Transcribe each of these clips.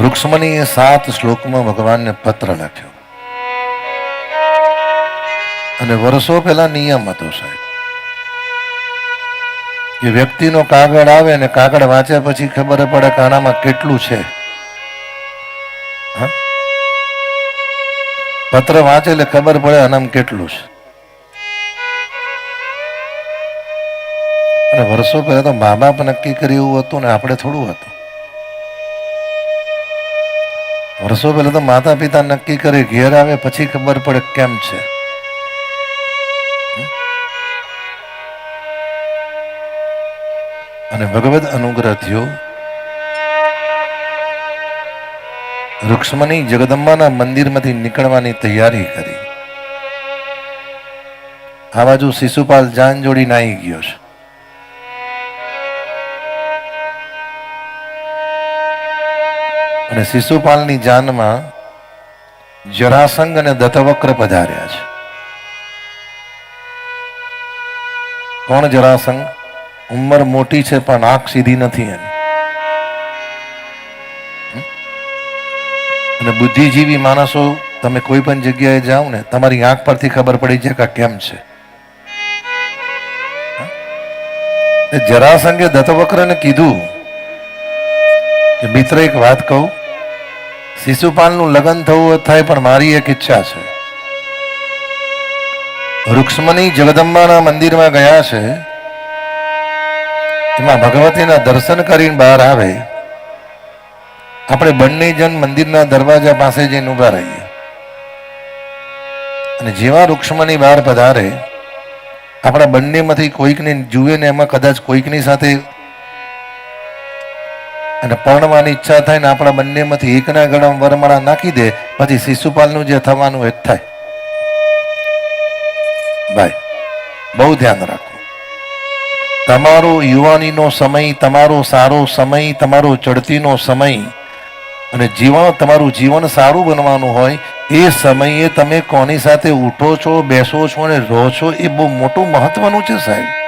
રૂક્ષ્મણીએ સાત શ્લોકમાં ભગવાનને પત્ર લખ્યો. અને વર્ષો પહેલા નિયમ હતો સાહેબ. એ વ્યક્તિનો કાગળ આવે ને કાગળ વાંચ્યા પછી ખબર પડે કે આનામાં કેટલું છે? પત્ર વાંચે એટલે ખબર પડે આનામાં કેટલું છે. અને વર્ષો પહેલા તો મા બાપ નક્કી કર્યું એવું હતું ને આપણે થોડું હતું. વર્ષો પહેલા તો માતા પિતા નક્કી કરે ઘેર આવે પછી ખબર પડે કેમ છે. અને ભગવદ અનુગ્રહ થયો. રુક્ષ્મણી જગદંબાના મંદિરમાંથી નીકળવાની તૈયારી કરી. આ બાજુ શિશુપાલ જાન જોડી નાઈ ગયો છે. અને શિશુપાલની જાનમાં જરાસંગ અને દત્તવક્ર પધાર્યા છે. કોણ જરાસંગ ઉંમર મોટી છે, પણ આંખ સીધી નથી એની. અને બુદ્ધિજીવી માણસો, તમે કોઈ પણ જગ્યાએ જાઓ ને, તમારી આંખ પરથી ખબર પડી જાય કે કેમ છે. જરાસંગે દત્તવક્રને કીધું કે, મિત્ર, એક વાત કહું. શિશુપાલનું લગ્ન થવું થાય પણ મારી એક ઈચ્છા છે. રૂક્ષ્મણી જગદંબાના મંદિરમાં ગયા છે. એમાં ભગવતીના દર્શન કરીને બહાર આવે. આપણે બંને જણ મંદિરના દરવાજા પાસે જઈને ઊભા રહીએ. અને જેવા રૂક્ષ્મણી બહાર પધારે, આપણા બંનેમાંથી કોઈકને જુએ ને એમાં કદાચ કોઈકની સાથે અને પરણવાની ઈચ્છા થાય ને આપણા બંનેમાંથી એકના ગળામાં વરમાળા નાખી દે, પછી શિશુપાલનું જે થવાનું એ થાય. ભાઈ, બહુ ધ્યાન રાખો. તમારો યુવાનીનો સમય, તમારો સારો સમય, તમારો ચડતીનો સમય અને જીવન, તમારું જીવન સારું બનવાનું હોય, એ સમયે તમે કોની સાથે ઉઠો છો, બેસો છો અને રહો છો, એ બહુ મોટું મહત્વનું છે સાહેબ.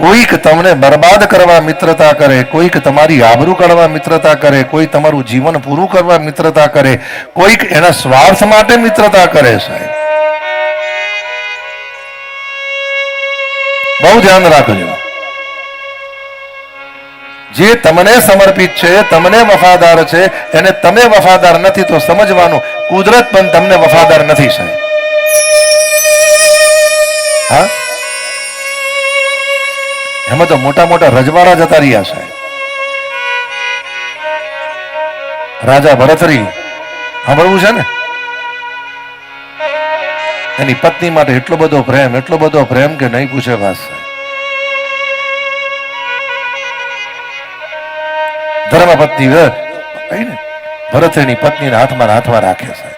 કોઈક તમને બરબાદ કરવા મિત્રતા કરે, કોઈક તમારી આબરૂ કરવા મિત્રતા કરે, કોઈ તમારું જીવન પૂરું કરવા મિત્રતા કરે, કોઈક એના સ્વાર્થ માટે મિત્રતા કરે સાહેબ. બહુ ધ્યાન રાખજો. જે તમને સમર્પિત છે, તમને વફાદાર છે, એને તમે વફાદાર નથી તો સમજવાનું, કુદરત પણ તમને વફાદાર નથી સાહેબ. હા? એમાં તો મોટા મોટા રજવાડા જતા રહ્યા છે. રાજા ભરતરી સાંભળવું છે ને? એની પત્ની માટે એટલો બધો પ્રેમ, એટલો બધો પ્રેમ કે નહીં પૂછે વાત ધર્મ પત્ની ભરતરીની પત્નીને હાથમાં હાથમાં રાખે છે.